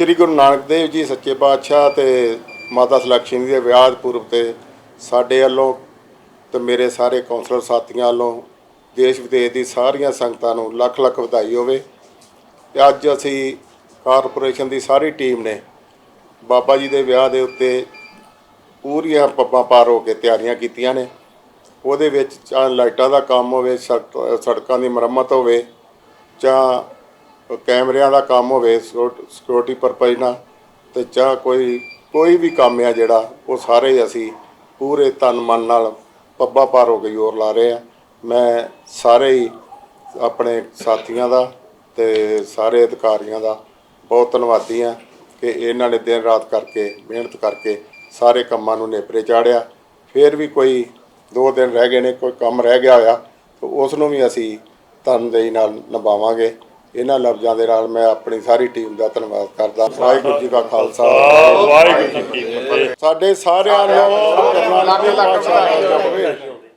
ਸ੍ਰੀ ਗੁਰੂ ਨਾਨਕ ਦੇਵ ਜੀ ਸੱਚੇ ਪਾਤਸ਼ਾਹ ਤੇ ਮਾਤਾ ਸੁਲਕਸ਼ਮੀ ਦੇ ਵਿਆਹ ਪੁਰਬ ਤੇ ਸਾਡੇ ਵੱਲੋਂ ਤੇ ਮੇਰੇ ਸਾਰੇ ਕੌਂਸਲਰ ਸਾਥੀਆਂ ਵੱਲੋਂ ਦੇਸ਼ ਵਿਦੇਸ਼ ਦੀ ਸਾਰੀਆਂ ਸੰਗਤਾਂ ਨੂੰ ਲੱਖ ਲੱਖ ਵਧਾਈ ਹੋਵੇ। ਤੇ ਅੱਜ ਅਸੀਂ ਕਾਰਪੋਰੇਸ਼ਨ ਦੀ ਸਾਰੀ ਟੀਮ ਨੇ ਬਾਬਾ ਜੀ ਦੇ ਵਿਆਹ ਦੇ ਉੱਤੇ ਪੂਰੀਆਂ ਪੱਬਾਂ ਪਾਰ ਹੋ ਕੇ ਤਿਆਰੀਆਂ ਕੀਤੀਆਂ ਨੇ। ਉਹਦੇ ਵਿੱਚ ਚਾਹ ਲਾਈਟਾਂ ਦਾ ਕੰਮ ਹੋਵੇ, ਸੜਕ- ਸੜਕਾਂ ਦੀ ਮੁਰੰਮਤ ਹੋਵੇ ਜਾਂ ਕੈਮਰਿਆਂ ਦਾ ਕੰਮ ਹੋਵੇ ਸਿਕਿਉਰਿਟੀ ਪਰਪਸ ਨਾਲ, ਤੇ ਜਾਂ ਕੋਈ ਕੋਈ ਵੀ ਕੰਮ ਆ ਜਿਹੜਾ, ਉਹ ਸਾਰੇ ਹੀ ਅਸੀਂ ਪੂਰੇ ਤਨ ਮਨ ਨਾਲ ਪੱਬਾ ਪਾਰ ਹੋ ਕੇ ਜ਼ੋਰ ਲਾ ਰਹੇ ਆ। ਮੈਂ ਸਾਰੇ ਹੀ ਆਪਣੇ ਸਾਥੀਆਂ ਦਾ ਤੇ ਸਾਰੇ ਅਧਿਕਾਰੀਆਂ ਦਾ ਬਹੁਤ ਧੰਨਵਾਦੀ ਆ ਕਿ ਇਹਨਾਂ ਨੇ ਦਿਨ ਰਾਤ ਕਰਕੇ, ਮਿਹਨਤ ਕਰਕੇ ਸਾਰੇ ਕੰਮਾਂ ਨੂੰ ਨੇਪਰੇ ਚਾੜਿਆ। ਫਿਰ ਵੀ ਕੋਈ ਦੋ ਦਿਨ ਰਹਿ ਗਏ ਨੇ, ਕੋਈ ਕੰਮ ਰਹਿ ਗਿਆ ਹੋਇਆ, ਤਾਂ ਉਸ ਨੂੰ ਵੀ ਅਸੀਂ ਤਨਦੇਹੀ ਨਾਲ ਨਿਭਾਵਾਂਗੇ। ਇਹਨਾਂ ਲਫ਼ਜ਼ਾਂ ਦੇ ਨਾਲ ਮੈਂ ਆਪਣੀ ਸਾਰੀ ਟੀਮ ਦਾ ਧੰਨਵਾਦ ਕਰਦਾ। ਵਾਹਿਗੁਰੂ ਜੀ ਕਾ ਖਾਲਸਾ। ਵਾਹਿਗੁਰੂ ਜੀ ਕੀ ਫਤਿਹ। ਸਾਡੇ ਸਾਰਿਆਂ ਨੂੰ ਨਾਨਕ ਦੇਵ ਪਾਤਸ਼ਾਹ